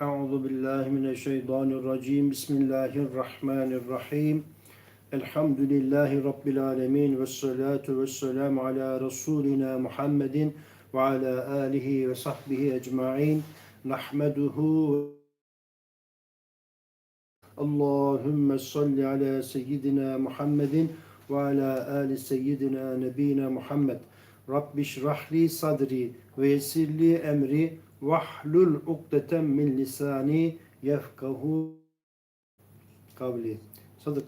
Euzu billahi mineşşeytanirracim. Bismillahirrahmanirrahim. Elhamdülillahi Rabbil alemin. Ve salatu ve selamu ala Resulina Muhammedin ve ala alihi ve sahbihi ecma'in. Nahmeduhu Allahümme salli ala seyyidina Muhammedin ve ala ali seyyidina nebina Muhammed. Rabbi şrahli sadri ve yessirli emri vahlul ukdeten min lisani yefkahu kavli. Sadık.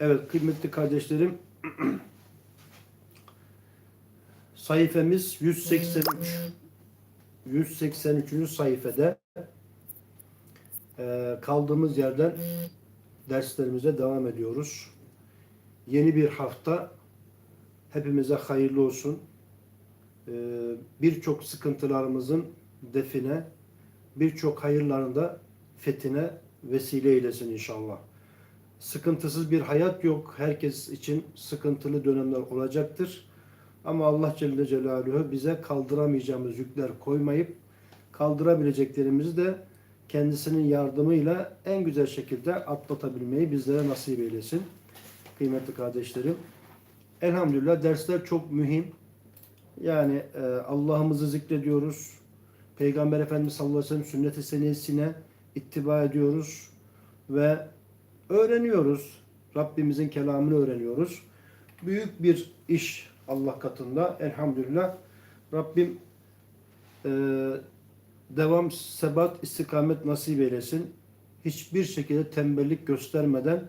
Evet kıymetli kardeşlerim sayfamız 183 183. sayfada ee, kaldığımız yerden derslerimize devam ediyoruz. Yeni bir hafta hepimize hayırlı olsun. Ee, birçok sıkıntılarımızın define, birçok hayırların da fethine vesile eylesin inşallah. Sıkıntısız bir hayat yok. Herkes için sıkıntılı dönemler olacaktır. Ama Allah Celle Celaluhu bize kaldıramayacağımız yükler koymayıp kaldırabileceklerimizi de kendisinin yardımıyla en güzel şekilde atlatabilmeyi bizlere nasip eylesin. Kıymetli kardeşlerim. Elhamdülillah dersler çok mühim. Yani e, Allah'ımızı zikrediyoruz. Peygamber Efendimiz sallallahu aleyhi ve sellem sünnet-i senesine ittiba ediyoruz ve öğreniyoruz. Rabbimizin kelamını öğreniyoruz. Büyük bir iş Allah katında. Elhamdülillah. Rabbim e, devam, sebat, istikamet nasip eylesin. Hiçbir şekilde tembellik göstermeden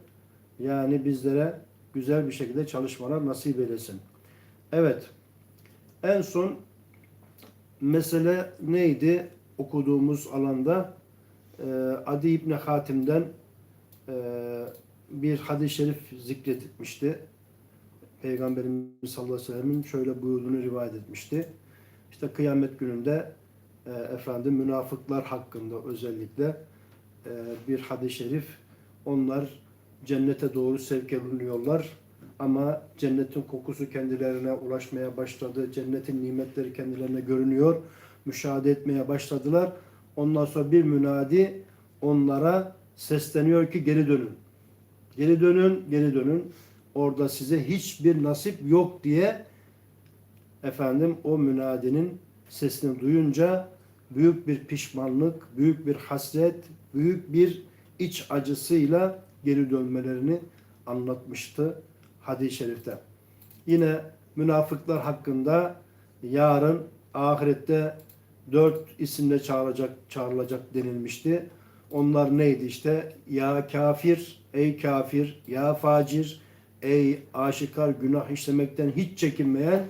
yani bizlere güzel bir şekilde çalışmalar nasip eylesin. Evet. En son mesele neydi okuduğumuz alanda? Ee, Adi İbni Hatim'den e, bir hadis-i şerif zikretmişti. Peygamberimiz sallallahu aleyhi ve sellem'in şöyle buyurduğunu rivayet etmişti. İşte kıyamet gününde e, efendim münafıklar hakkında özellikle e, bir hadis-i şerif onlar cennete doğru sevk ediliyorlar ama cennetin kokusu kendilerine ulaşmaya başladı. Cennetin nimetleri kendilerine görünüyor. Müşahede etmeye başladılar. Ondan sonra bir münadi onlara sesleniyor ki geri dönün. Geri dönün, geri dönün. Orada size hiçbir nasip yok diye efendim o münadinin sesini duyunca büyük bir pişmanlık, büyük bir hasret, büyük bir iç acısıyla geri dönmelerini anlatmıştı hadis-i şerifte. Yine münafıklar hakkında yarın ahirette dört isimle çağıracak, çağrılacak denilmişti. Onlar neydi işte? Ya kafir, ey kafir, ya facir, ey aşikar günah işlemekten hiç çekinmeyen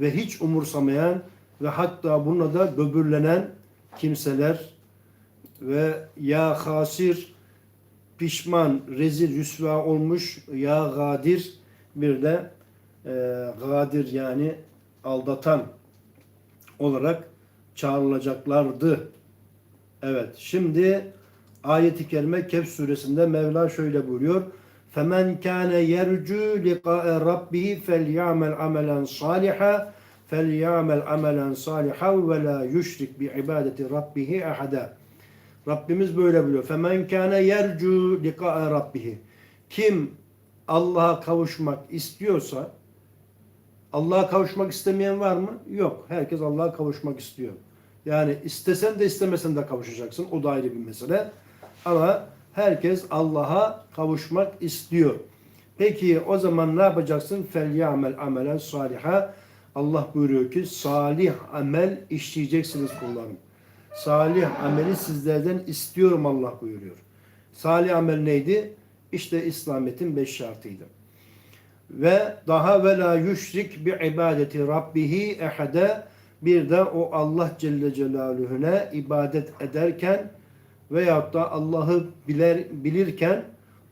ve hiç umursamayan ve hatta bununla da böbürlenen kimseler ve ya hasir pişman, rezil, rüsva olmuş ya gadir bir de e, gadir yani aldatan olarak çağrılacaklardı. Evet şimdi ayeti kerime Kehf suresinde Mevla şöyle buyuruyor. فَمَنْ كَانَ يَرْجُوا لِقَاءَ رَبِّهِ فَلْيَعْمَلْ عَمَلًا صَالِحًا فَلْيَعْمَلْ عَمَلًا صَالِحًا وَلَا يُشْرِكْ بِعِبَادَةِ رَبِّهِ أَحَدًا Rabbimiz böyle buyuruyor. فَمَنْ كَانَ يَرْجُوا لِقَاءَ رَبِّهِ Kim Allah'a kavuşmak istiyorsa Allah'a kavuşmak istemeyen var mı? Yok. Herkes Allah'a kavuşmak istiyor. Yani istesen de istemesen de kavuşacaksın. O da ayrı bir mesele. Ama herkes Allah'a kavuşmak istiyor. Peki o zaman ne yapacaksın? Fel ya'mel amelen saliha. Allah buyuruyor ki salih amel işleyeceksiniz kullarım. Salih ameli sizlerden istiyorum Allah buyuruyor. Salih amel neydi? İşte İslamiyet'in beş şartıydı. Ve daha ve la yüşrik bi ibadeti rabbihi ehade bir de o Allah Celle Celaluhu'na ibadet ederken veyahut da Allah'ı bilir, bilirken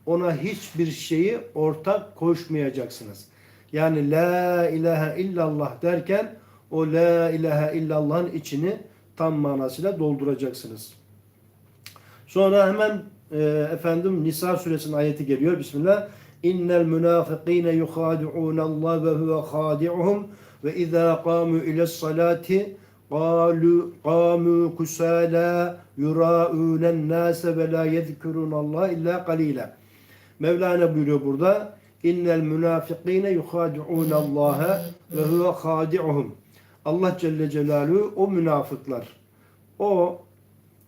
ona hiçbir şeyi ortak koşmayacaksınız. Yani la ilahe illallah derken o la ilahe illallah'ın içini tam manasıyla dolduracaksınız. Sonra hemen e, efendim Nisa suresinin ayeti geliyor. Bismillah. İnnel münafıkîne yuhâdi'ûne Allah ve huve khâdi'uhum ve izâ kâmû ile salati قالوا قاموا كسالى يراءون الناس ولا يذكرون الله إلا قليلا Mevlana buyuruyor burada innel münafikine yuhadi'un Allah ve huve hadi'uhum. Allah Celle Celaluhu o münafıklar o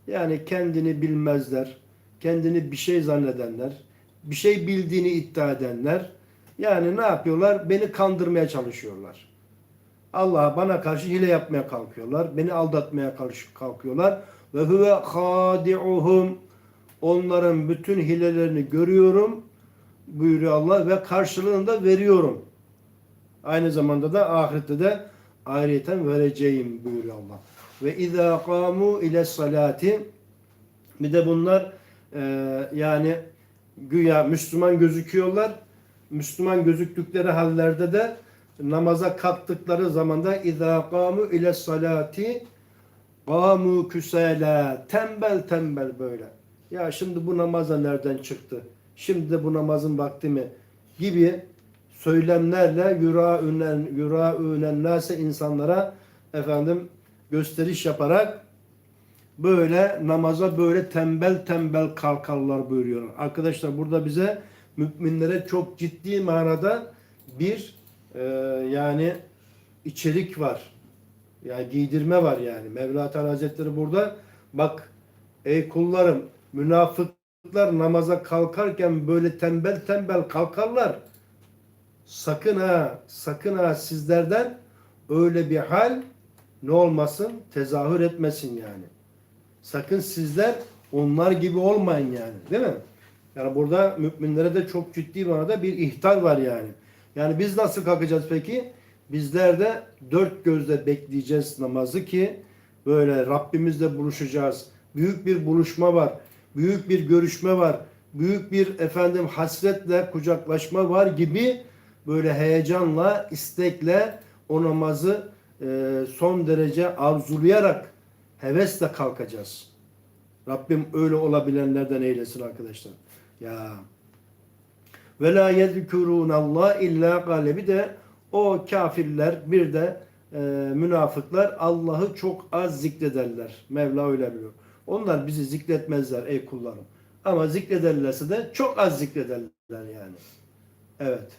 yani kendini bilmezler, kendini bir şey zannedenler, bir şey bildiğini iddia edenler yani ne yapıyorlar? Beni kandırmaya çalışıyorlar. Allah'a bana karşı hile yapmaya kalkıyorlar. Beni aldatmaya karşı kalkıyorlar. Ve huve hadi'uhum. Onların bütün hilelerini görüyorum buyuruyor Allah ve karşılığını da veriyorum. Aynı zamanda da ahirette de ayrıyeten vereceğim buyuruyor Allah. Ve izâ kâmû ile salati bir de bunlar e, yani güya Müslüman gözüküyorlar. Müslüman gözüktükleri hallerde de namaza kalktıkları zamanda izâ kâmû ile salati kâmû küsâlâ tembel tembel böyle. Ya şimdi bu namaza nereden çıktı? Şimdi de bu namazın vakti mi? Gibi söylemlerle yuraünen yuraünen nase insanlara efendim gösteriş yaparak böyle namaza böyle tembel tembel kalkarlar buyuruyor. Arkadaşlar burada bize müminlere çok ciddi manada bir e, yani içerik var. Yani giydirme var yani. Mevla Teala Hazretleri burada bak ey kullarım münafıklar namaza kalkarken böyle tembel tembel kalkarlar. Sakın ha, sakın ha sizlerden öyle bir hal ne olmasın? Tezahür etmesin yani. Sakın sizler onlar gibi olmayın yani. Değil mi? Yani burada müminlere de çok ciddi manada bir ihtar var yani. Yani biz nasıl kalkacağız peki? Bizler de dört gözle bekleyeceğiz namazı ki böyle Rabbimizle buluşacağız. Büyük bir buluşma var. Büyük bir görüşme var. Büyük bir efendim hasretle kucaklaşma var gibi böyle heyecanla, istekle o namazı son derece arzulayarak hevesle kalkacağız. Rabbim öyle olabilenlerden eylesin arkadaşlar. Ya ve la yezkurun Allah illa gale de o kafirler bir de e, münafıklar Allah'ı çok az zikrederler. Mevla öyle biliyor. Onlar bizi zikretmezler ey kullarım. Ama zikrederlerse de çok az zikrederler yani. Evet.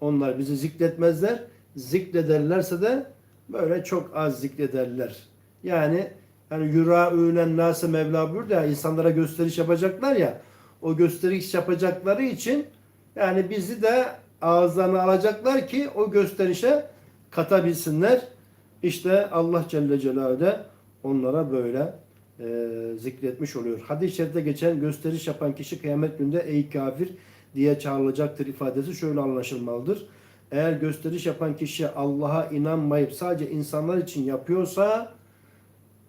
Onlar bizi zikretmezler. Zikrederlerse de böyle çok az zikrederler. Yani yani yuraünen nase Mevla buyurdu ya insanlara gösteriş yapacaklar ya o gösteriş yapacakları için yani bizi de ağızlarına alacaklar ki o gösterişe katabilsinler. İşte Allah Celle Celaluhu da onlara böyle e, zikretmiş oluyor. Hadis-i şerifte geçen gösteriş yapan kişi kıyamet günde ey kafir diye çağrılacaktır ifadesi şöyle anlaşılmalıdır. Eğer gösteriş yapan kişi Allah'a inanmayıp sadece insanlar için yapıyorsa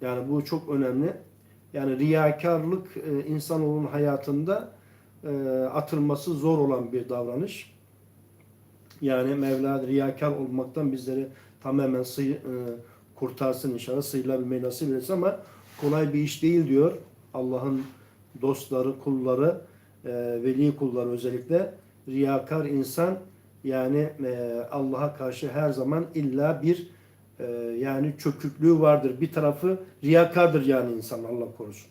yani bu çok önemli. Yani riyakarlık e, insanoğlunun hayatında e, atılması zor olan bir davranış. Yani Mevla riyakar olmaktan bizleri tamamen sıy, e, kurtarsın inşallah. Sıyrılabilmeyi nasip etsin ama kolay bir iş değil diyor. Allah'ın dostları, kulları, e, veli kulları özellikle riyakar insan yani e, Allah'a karşı her zaman illa bir e, yani çöküklüğü vardır. Bir tarafı riyakardır yani insan Allah korusun.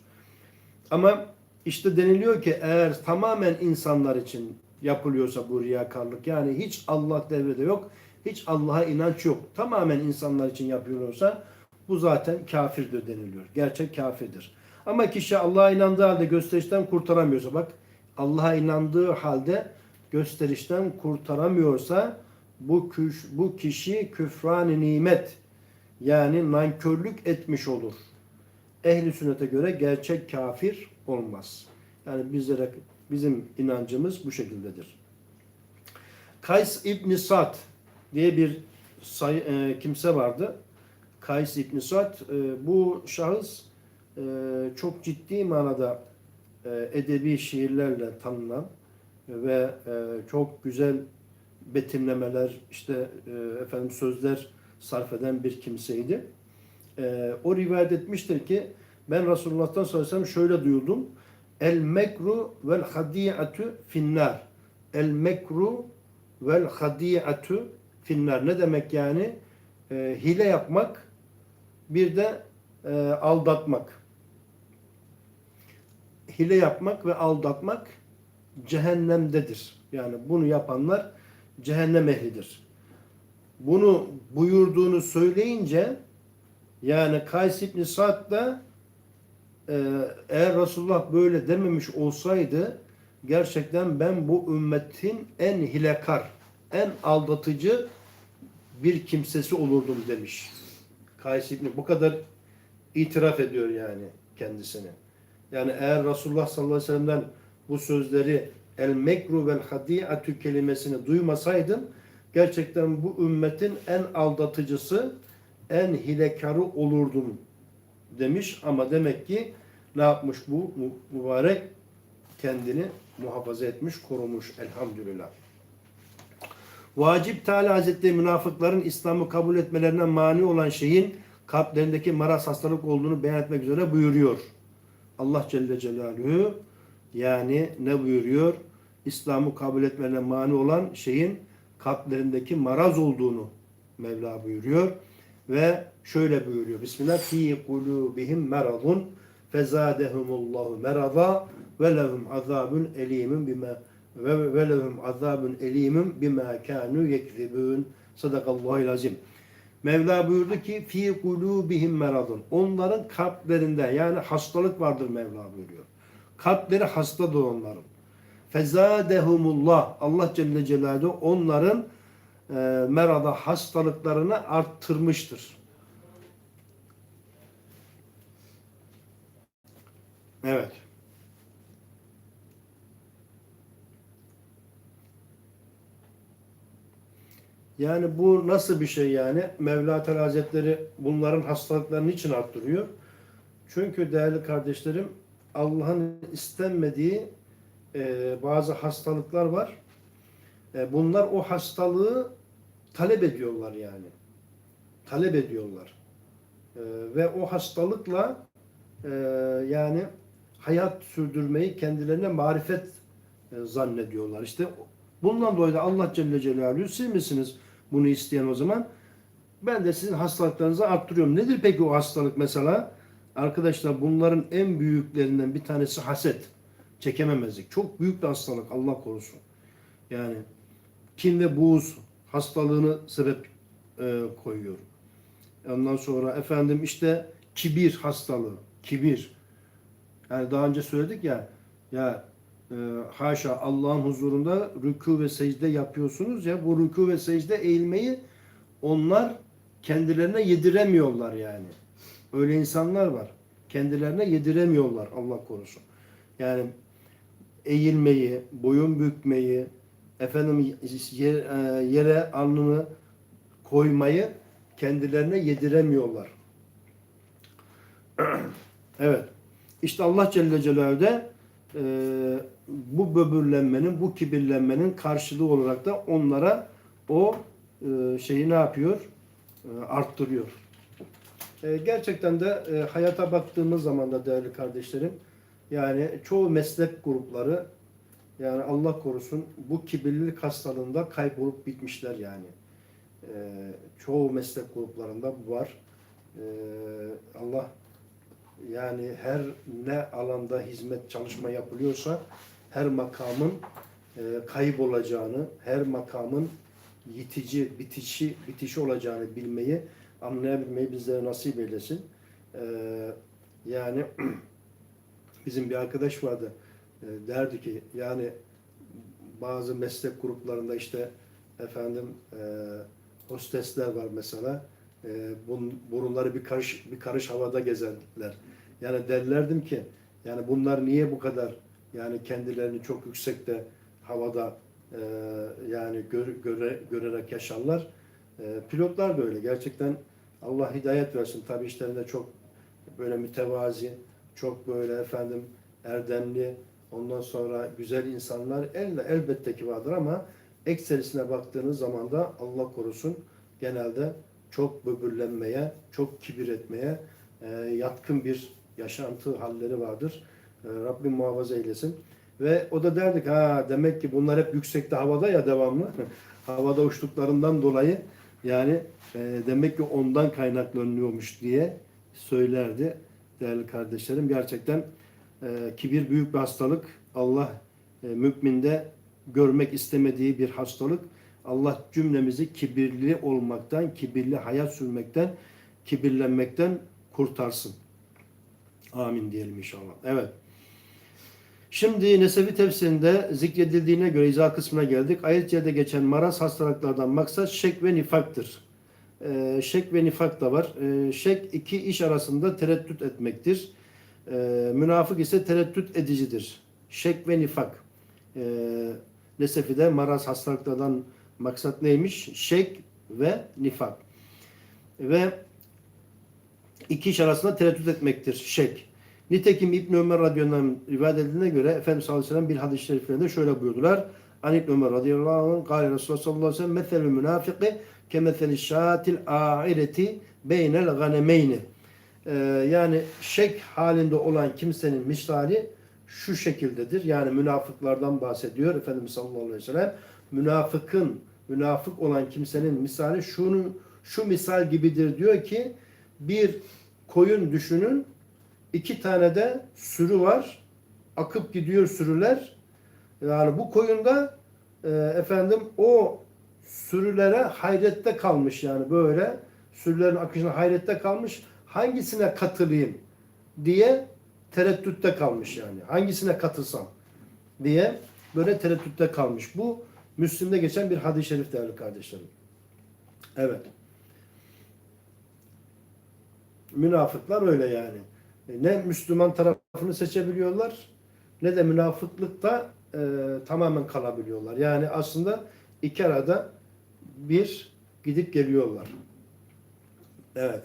Ama işte deniliyor ki eğer tamamen insanlar için yapılıyorsa bu riyakarlık yani hiç Allah devrede yok, hiç Allah'a inanç yok. Tamamen insanlar için yapılıyorsa bu zaten kafirdir deniliyor. Gerçek kafirdir. Ama kişi Allah'a inandığı halde gösterişten kurtaramıyorsa bak Allah'a inandığı halde gösterişten kurtaramıyorsa bu bu kişi küfran nimet yani nankörlük etmiş olur. Ehli sünnete göre gerçek kafir olmaz. Yani bizlere bizim inancımız bu şekildedir. Kays İbn Sad diye bir say, e, kimse vardı. Kays İbn Sad e, bu şahıs e, çok ciddi manada e, edebi şiirlerle tanınan ve e, çok güzel betimlemeler işte e, efendim sözler sarf eden bir kimseydi. E, o rivayet etmiştir ki ben Resulullah'tan sallallahu şöyle duyuldum. El mekru vel hadi'atu finnar. El mekru vel hadi'atu finnar. Ne demek yani? E, hile yapmak bir de e, aldatmak. Hile yapmak ve aldatmak cehennemdedir. Yani bunu yapanlar cehennem ehlidir. Bunu buyurduğunu söyleyince yani Kays İbni Sa'd da e, eğer Resulullah böyle dememiş olsaydı gerçekten ben bu ümmetin en hilekar, en aldatıcı bir kimsesi olurdum demiş. Kays İbni bu kadar itiraf ediyor yani kendisini. Yani eğer Resulullah sallallahu aleyhi ve sellem'den bu sözleri el mekru vel hadiatü kelimesini duymasaydım gerçekten bu ümmetin en aldatıcısı, en hilekarı olurdum demiş ama demek ki ne yapmış bu mübarek kendini muhafaza etmiş, korumuş elhamdülillah. Vacip Teala Hazretleri münafıkların İslam'ı kabul etmelerine mani olan şeyin kalplerindeki maraz hastalık olduğunu beyan etmek üzere buyuruyor. Allah Celle Celaluhu yani ne buyuruyor? İslam'ı kabul etmelerine mani olan şeyin kalplerindeki maraz olduğunu Mevla buyuruyor. Ve şöyle buyuruyor. Bismillah. Fi kulubihim meradun fezadehumullahu merada ve lehum azabun elimun bima ve, ve lehum azabun elimun bima kanu yekzibun. Sadakallahu azim. Mevla buyurdu ki fi kulubihim meradun. Onların kalplerinde yani hastalık vardır Mevla buyuruyor. Kalpleri hastadır onların. Fezadehumullah. Allah Celle Celaluhu onların e, merada hastalıklarını arttırmıştır. Evet. Yani bu nasıl bir şey yani? Mevla Teala Hazretleri bunların hastalıklarını için arttırıyor. Çünkü değerli kardeşlerim Allah'ın istenmediği e, bazı hastalıklar var. E, bunlar o hastalığı talep ediyorlar yani. Talep ediyorlar. E, ve o hastalıkla e, yani hayat sürdürmeyi kendilerine marifet e, zannediyorlar. İşte bundan dolayı da Allah Celle Celaluhu siz misiniz bunu isteyen o zaman? Ben de sizin hastalıklarınızı arttırıyorum. Nedir peki o hastalık mesela? Arkadaşlar bunların en büyüklerinden bir tanesi haset. Çekememezlik. Çok büyük bir hastalık Allah korusun. Yani kin ve buğuz hastalığını sebep e, koyuyor. Ondan sonra efendim işte kibir hastalığı. Kibir. Yani daha önce söyledik ya ya e, haşa Allah'ın huzurunda rükû ve secde yapıyorsunuz ya bu rükû ve secde eğilmeyi onlar kendilerine yediremiyorlar yani. Öyle insanlar var. Kendilerine yediremiyorlar Allah korusun. Yani eğilmeyi, boyun bükmeyi, efendim e, yere alnını koymayı kendilerine yediremiyorlar. evet. İşte Allah Celle Celaluhu de e, bu böbürlenmenin, bu kibirlenmenin karşılığı olarak da onlara o e, şeyi ne yapıyor? E, arttırıyor. E, gerçekten de e, hayata baktığımız zaman da değerli kardeşlerim, yani çoğu meslek grupları yani Allah korusun bu kibirlilik hastalığında kaybolup bitmişler yani. E, çoğu meslek gruplarında bu var. E, Allah yani her ne alanda hizmet çalışma yapılıyorsa her makamın e, kayıp olacağını, her makamın yitici, bitişi, bitişi olacağını bilmeyi, anlayabilmeyi bizlere nasip eylesin. E, yani bizim bir arkadaş vardı. E, derdi ki yani bazı meslek gruplarında işte efendim e, hostesler var mesela. E, bun, burunları bir karış bir karış havada gezerler. Yani derlerdim ki yani bunlar niye bu kadar yani kendilerini çok yüksekte havada e, yani gör, göre, görerek yaşarlar. E, pilotlar da öyle. Gerçekten Allah hidayet versin. Tabi işlerinde çok böyle mütevazi, çok böyle efendim erdemli, ondan sonra güzel insanlar elle, elbette ki vardır ama ekserisine baktığınız zaman da Allah korusun genelde çok böbürlenmeye, çok kibir etmeye e, yatkın bir yaşantı halleri vardır. E, Rabbim muhafaza eylesin. Ve o da derdik ha demek ki bunlar hep yüksekte havada ya devamlı. havada uçtuklarından dolayı Yani e, demek ki ondan kaynaklanıyormuş diye söylerdi değerli kardeşlerim. Gerçekten e, kibir büyük bir hastalık. Allah e, müminde görmek istemediği bir hastalık. Allah cümlemizi kibirli olmaktan, kibirli hayat sürmekten, kibirlenmekten kurtarsın. Amin diyelim inşallah. Evet. Şimdi Nesefi tefsirinde zikredildiğine göre izah kısmına geldik. Ayet-i geçen maraz hastalıklardan maksat şek ve nifaktır. Ee, şek ve nifak da var. Ee, şek iki iş arasında tereddüt etmektir. Ee, münafık ise tereddüt edicidir. Şek ve nifak. Ee, Nesefi'de maraz hastalıklardan maksat neymiş? Şek ve nifak. Ve iki iş arasında tereddüt etmektir. Şek. Nitekim İbn Ömer radıyallahu anh rivayet edildiğine göre Efendimiz sallallahu aleyhi ve sellem bir hadis-i şeriflerinde şöyle buyurdular. An İbn Ömer radıyallahu anh kâle Resulullah sallallahu aleyhi ve sellem meselü münafıkı kemetheli şatil a'ireti beynel ganemeyni. Ee, yani şek halinde olan kimsenin misali şu şekildedir. Yani münafıklardan bahsediyor Efendimiz sallallahu aleyhi ve sellem. Münafıkın, münafık olan kimsenin misali şunun şu misal gibidir diyor ki bir koyun düşünün iki tane de sürü var. Akıp gidiyor sürüler. Yani bu koyunda e, efendim o sürülere hayrette kalmış yani böyle sürülerin akışına hayrette kalmış. Hangisine katılayım diye tereddütte kalmış yani. Hangisine katılsam diye böyle tereddütte kalmış. Bu Müslim'de geçen bir hadis-i şerif değerli kardeşlerim. Evet. Münafıklar öyle yani. E, Ne Müslüman tarafını seçebiliyorlar ne de münafıklıkta e, tamamen kalabiliyorlar. Yani aslında iki arada bir gidip geliyorlar. Evet.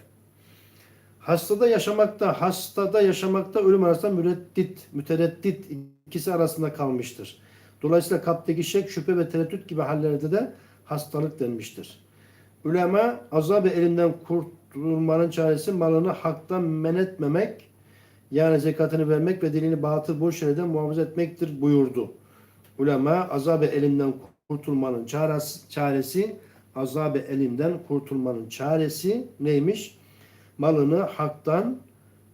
Hastada yaşamakta, hastada yaşamakta ölüm arasında müreddit, mütereddit ikisi arasında kalmıştır. Dolayısıyla kalpteki şek, şüphe ve tereddüt gibi hallerde de hastalık denmiştir. Ulema azab-ı elinden kurtulmanın çaresi malını haktan men etmemek, yani zekatını vermek ve dilini batıl boş yerden muhafaza etmektir buyurdu. Ulema azab-ı elinden kurtulmanın çaresi, çaresi azab-ı elinden kurtulmanın çaresi neymiş? Malını haktan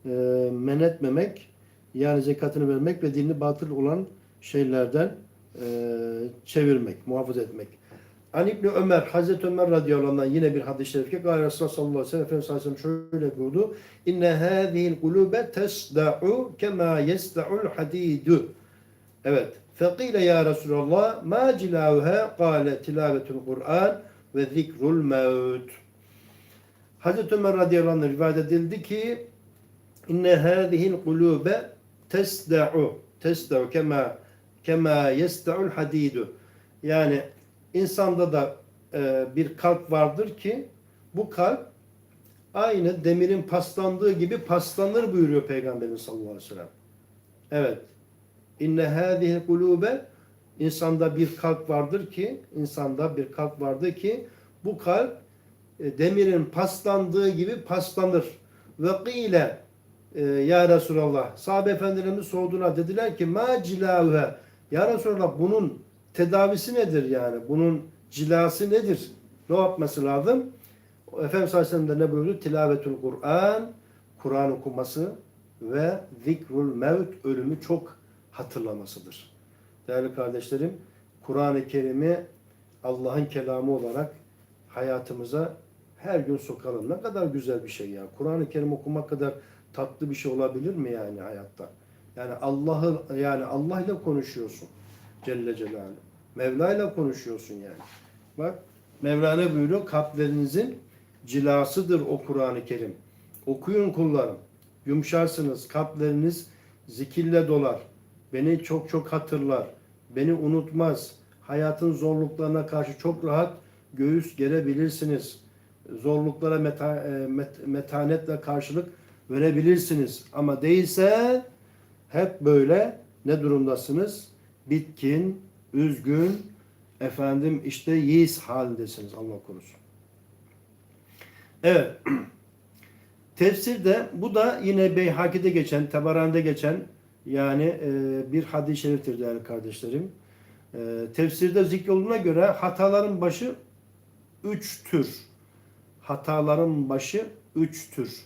e, men etmemek, yani zekatını vermek ve dilini batıl olan şeylerden e, çevirmek, muhafaza etmek. An İbni Ömer, Hazreti Ömer radıyallahu anh yine bir hadis-i şerif ki Gâle Resulullah sallallahu aleyhi ve sellem şöyle buyurdu. İnne hâzihil kulûbe tesda'u kemâ yesda'ul hadidu. Evet. Fekile ya Resulallah ma cilavuha kâle tilavetul Kur'an ve zikrul mevt. Hazreti Ömer radıyallahu anh rivayet edildi ki inne hâzihil kulûbe tesda'u tesda'u kemâ kemâ yesda'ul hadidu. Yani insanda da e, bir kalp vardır ki bu kalp aynı demirin paslandığı gibi paslanır buyuruyor Peygamberimiz sallallahu aleyhi ve sellem. Evet. İnne hâzihi kulûbe insanda bir kalp vardır ki insanda bir kalp vardır ki bu kalp e, demirin paslandığı gibi paslanır. Ve kîle e, ya Resulallah sahabe efendilerimiz sorduğuna dediler ki ma cilâve ya Resulallah bunun tedavisi nedir yani? Bunun cilası nedir? Ne yapması lazım? Efendimiz Aleyhisselam ne buyurdu? Tilavetül Kur'an, Kur'an okuması ve zikrul mevt, ölümü çok hatırlamasıdır. Değerli kardeşlerim, Kur'an-ı Kerim'i Allah'ın kelamı olarak hayatımıza her gün sokalım. Ne kadar güzel bir şey ya. Kur'an-ı Kerim okumak kadar tatlı bir şey olabilir mi yani hayatta? Yani Allah'ı yani Allah ile konuşuyorsun. Celle Celaluhu. Mevla ile konuşuyorsun yani. Bak Mevla ne buyuruyor? Kalplerinizin cilasıdır o Kur'an-ı Kerim. Okuyun kullarım. Yumuşarsınız. Kalpleriniz zikirle dolar. Beni çok çok hatırlar. Beni unutmaz. Hayatın zorluklarına karşı çok rahat göğüs gerebilirsiniz. Zorluklara meta, e, met, metanetle karşılık verebilirsiniz. Ama değilse hep böyle ne durumdasınız? Bitkin, üzgün, efendim işte yiğis halindesiniz Allah korusun. Evet. Tefsirde bu da yine Beyhaki'de geçen, Tabarani'de geçen yani e, bir hadis-i şeriftir değerli kardeşlerim. E, tefsirde zikroluna göre hataların başı üç tür hataların başı üçtür.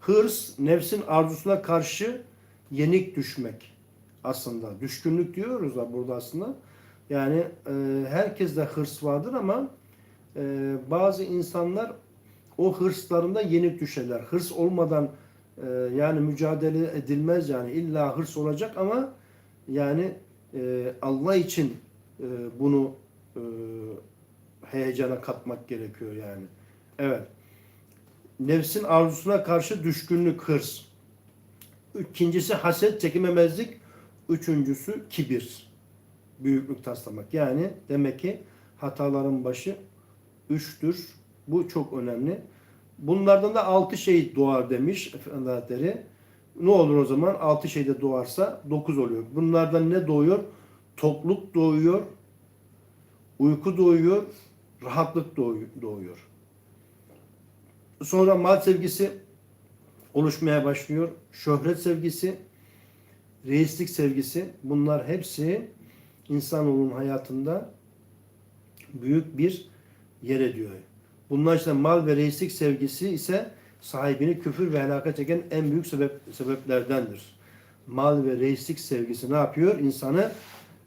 Hırs, nefsin arzusuna karşı yenik düşmek aslında. Düşkünlük diyoruz da burada aslında. Yani e, herkeste hırs vardır ama e, bazı insanlar o hırslarında yenik düşerler. Hırs olmadan e, yani mücadele edilmez yani illa hırs olacak ama yani e, Allah için e, bunu e, heyecana katmak gerekiyor yani. Evet. Nefsin arzusuna karşı düşkünlük, hırs. İkincisi haset, çekememezlik. Üçüncüsü kibir. Büyüklük taslamak. Yani demek ki hataların başı üçtür. Bu çok önemli. Bunlardan da altı şey doğar demiş Efendi. Ne olur o zaman? Altı şeyde doğarsa dokuz oluyor. Bunlardan ne doğuyor? Tokluk doğuyor, uyku doğuyor, rahatlık doğuyor. Sonra mal sevgisi oluşmaya başlıyor. Şöhret sevgisi, reislik sevgisi bunlar hepsi insanoğlunun hayatında büyük bir yer ediyor. Bunlar işte mal ve reislik sevgisi ise sahibini küfür ve helaka çeken en büyük sebep, sebeplerdendir. Mal ve reislik sevgisi ne yapıyor? İnsanı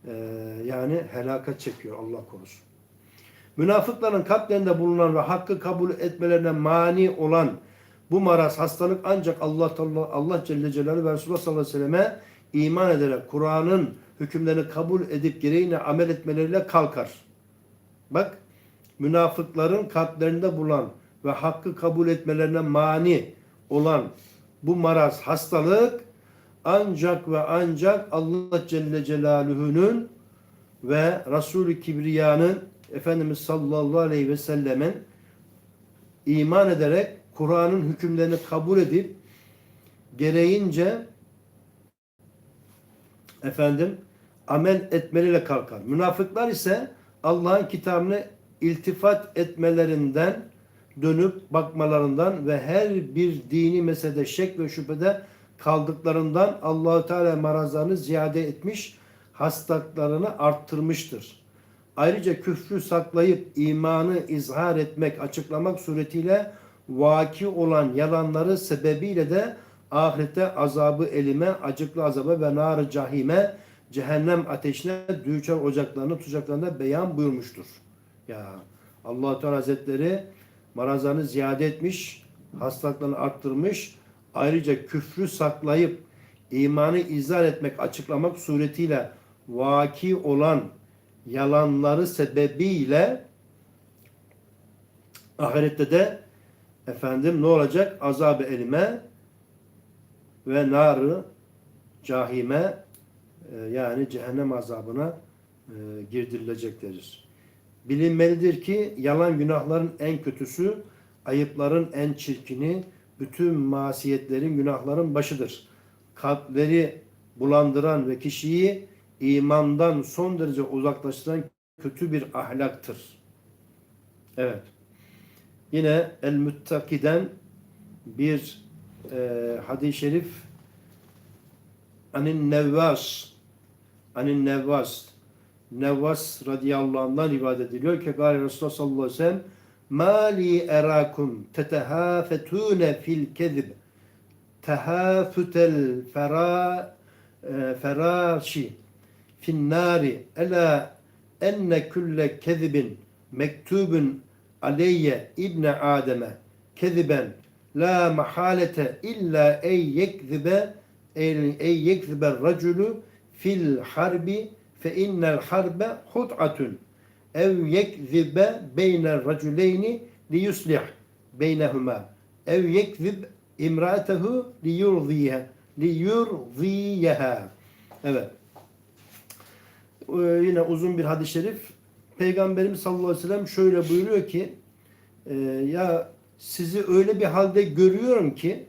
e, yani helaka çekiyor Allah korusun. Münafıkların kalplerinde bulunan ve hakkı kabul etmelerine mani olan bu maraz hastalık ancak Allah Allah, Celle Celaluhu ve Resulullah sallallahu aleyhi ve selleme iman ederek Kur'an'ın hükümlerini kabul edip gereğine amel etmeleriyle kalkar. Bak münafıkların kalplerinde bulunan ve hakkı kabul etmelerine mani olan bu maraz hastalık ancak ve ancak Allah Celle Celaluhu'nun ve Resulü Kibriya'nın Efendimiz sallallahu aleyhi ve sellemin iman ederek Kur'an'ın hükümlerini kabul edip gereğince efendim amel etmeleriyle kalkar. Münafıklar ise Allah'ın kitabını iltifat etmelerinden dönüp bakmalarından ve her bir dini meselede şek ve şüphede kaldıklarından Allahu Teala marazlarını ziyade etmiş, hastalıklarını arttırmıştır. Ayrıca küfrü saklayıp imanı izhar etmek, açıklamak suretiyle vaki olan yalanları sebebiyle de ahirette azabı elime, acıklı azaba ve nar cahime, cehennem ateşine düçar ocaklarını, tuzaklarına beyan buyurmuştur. Ya allah Teala Hazretleri marazlarını ziyade etmiş, hastalıklarını arttırmış, ayrıca küfrü saklayıp imanı izah etmek, açıklamak suretiyle vaki olan yalanları sebebiyle ahirette de efendim ne olacak? Azab-ı elime ve narı cahime e, yani cehennem azabına e, girdirileceklerdir. Bilinmelidir ki yalan günahların en kötüsü, ayıpların en çirkini, bütün masiyetlerin, günahların başıdır. Kalpleri bulandıran ve kişiyi imandan son derece uzaklaştıran kötü bir ahlaktır. Evet. Yine El-Müttakiden bir e, hadis-i şerif Anin Nevvas Anin Nevvas. Nevvas radıyallahu anh'dan rivayet ediliyor ki Gari Resulullah sallallahu aleyhi ve sellem Mali erakum tetehafetune fil kezib. Tehafutel fera e, feraşi fin nari ela enne külle kezibin mektubun aleyye ibne Adem'e keziben la mahalete illa ey yekzibe ey yekzibe raculu fil harbi fe innel harbe hut'atun. Ev yekzibe beynel raculeyni li yuslih beynehuma. Ev yekzib imratehu li yurziyeha li yurziyeha evet. Ee, yine uzun bir hadis-i şerif. Peygamberimiz sallallahu aleyhi ve sellem şöyle buyuruyor ki e, ya sizi öyle bir halde görüyorum ki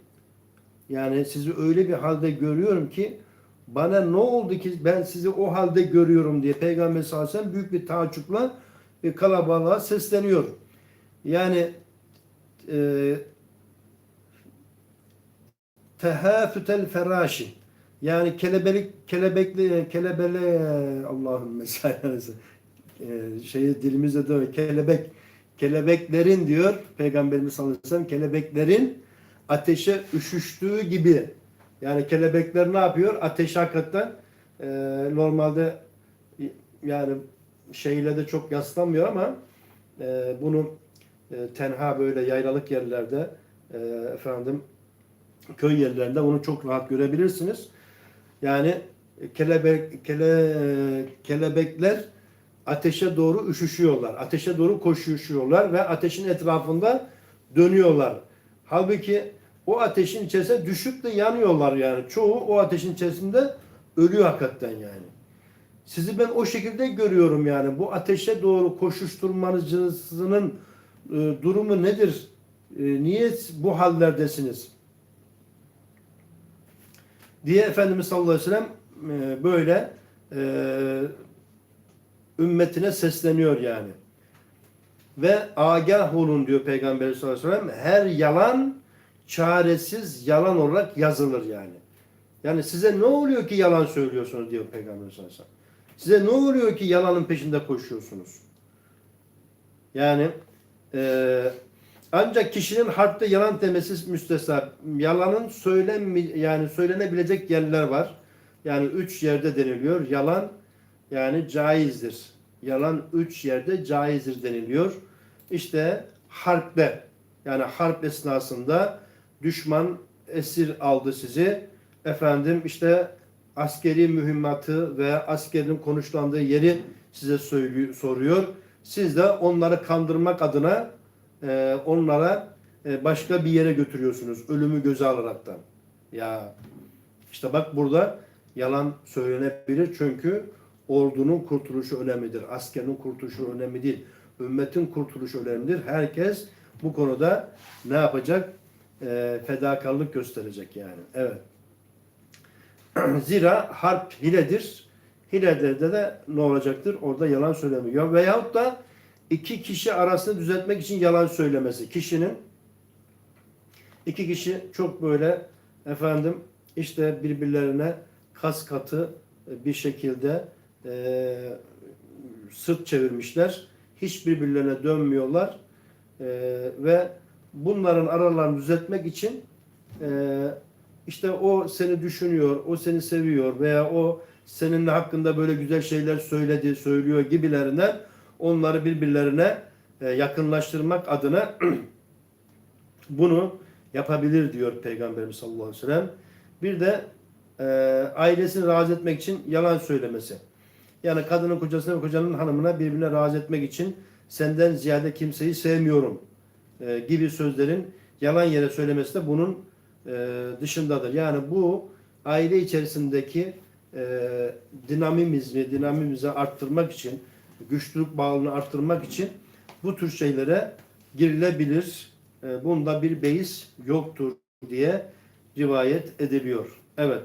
yani sizi öyle bir halde görüyorum ki bana ne oldu ki ben sizi o halde görüyorum diye Peygamber sallallahu büyük bir taaccupla bir kalabalığa sesleniyor. Yani e, tehafütel feraşi yani kelebelik kelebekli kelebele Allah'ım mesela e, şeyi dilimizde de kelebek kelebeklerin diyor Peygamberimiz sallallahu aleyhi ve sellem kelebeklerin ateşe üşüştüğü gibi yani kelebekler ne yapıyor? Ateş hakikaten e, normalde yani şeyle de çok yaslanmıyor ama e, bunu e, tenha böyle yaylalık yerlerde e, efendim köy yerlerinde bunu çok rahat görebilirsiniz. Yani kelebek kele, kelebekler ateşe doğru üşüşüyorlar. Ateşe doğru koşuşuyorlar ve ateşin etrafında dönüyorlar. Halbuki o ateşin içerisinde düşüp de yanıyorlar yani. Çoğu o ateşin içerisinde ölüyor hakikaten yani. Sizi ben o şekilde görüyorum yani. Bu ateşe doğru koşuşturmanızın e, durumu nedir? E, niye bu hallerdesiniz? Diye Efendimiz sallallahu aleyhi ve sellem e, böyle e, ümmetine sesleniyor yani. Ve agah olun diyor Peygamber sallallahu aleyhi ve sellem. Her yalan çaresiz yalan olarak yazılır yani. Yani size ne oluyor ki yalan söylüyorsunuz diyor Peygamber sallallahu aleyhi ve sellem. Size ne oluyor ki yalanın peşinde koşuyorsunuz? Yani e, ancak kişinin harpte yalan demesi müstesna. Yalanın söylem yani söylenebilecek yerler var. Yani üç yerde deniliyor. Yalan yani caizdir. Yalan üç yerde caizdir deniliyor. İşte harpte yani harp esnasında düşman esir aldı sizi. Efendim işte askeri mühimmatı ve askerin konuşlandığı yeri size soruyor. Siz de onları kandırmak adına e, onlara e, başka bir yere götürüyorsunuz. Ölümü göze alaraktan. Ya işte bak burada yalan söylenebilir çünkü ordunun kurtuluşu önemlidir. Askerin kurtuluşu önemli değil. Ümmetin kurtuluşu önemlidir. Herkes bu konuda ne yapacak? E, fedakarlık gösterecek yani. Evet. Zira harp hiledir. Hilede de ne olacaktır? Orada yalan söylemiyor. Veyahut da iki kişi arasını düzeltmek için yalan söylemesi. Kişinin iki kişi çok böyle efendim işte birbirlerine kas katı bir şekilde e, sırt çevirmişler. Hiç birbirlerine dönmüyorlar. E, ve bunların aralarını düzeltmek için e, işte o seni düşünüyor, o seni seviyor veya o senin hakkında böyle güzel şeyler söyledi, söylüyor gibilerinden onları birbirlerine e, yakınlaştırmak adına bunu yapabilir diyor Peygamberimiz sallallahu aleyhi ve sellem. Bir de e, ailesini razı etmek için yalan söylemesi. Yani kadının kocasına ve kocanın hanımına birbirine razı etmek için senden ziyade kimseyi sevmiyorum e, gibi sözlerin yalan yere söylemesi de bunun e, dışındadır. Yani bu aile içerisindeki e, dinamizmi, dinamimizi arttırmak için, güçlülük bağlılığını arttırmak için bu tür şeylere girilebilir. E, bunda bir beis yoktur diye rivayet ediliyor. Evet.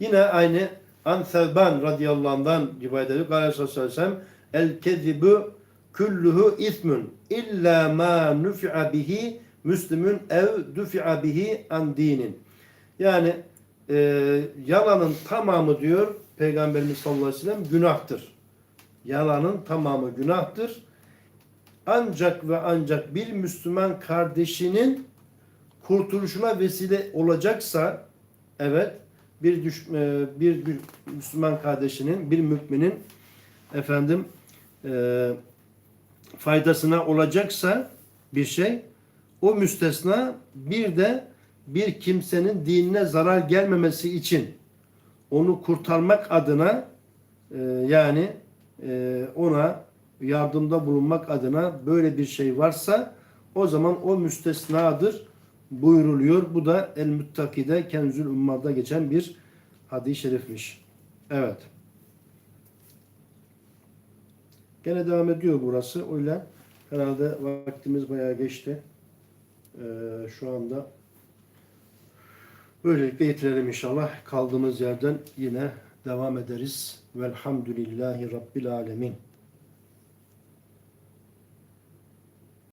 Yine aynı An Sevban radıyallahu anh'dan rivayet ediyor. Aleyhisselatü vesselam El kezibu kulluhu ismun illa ma nufi'a bihi müslümün ev dufi'a bihi an dinin. Yani e, yalanın tamamı diyor Peygamberimiz sallallahu aleyhi ve sellem günahtır. Yalanın tamamı günahtır. Ancak ve ancak bir Müslüman kardeşinin kurtuluşuna vesile olacaksa evet bir düş, e, bir, Müslüman kardeşinin bir müminin efendim e, faydasına olacaksa bir şey o müstesna bir de bir kimsenin dinine zarar gelmemesi için onu kurtarmak adına e, yani e, ona yardımda bulunmak adına böyle bir şey varsa o zaman o müstesnadır buyruluyor. Bu da El Müttaki'de Kenzül Ummal'da geçen bir hadis-i şerifmiş. Evet. Gene devam ediyor burası. Öyle herhalde vaktimiz bayağı geçti. Ee, şu anda böylelikle yitirelim inşallah. Kaldığımız yerden yine devam ederiz. Velhamdülillahi Rabbil Alemin.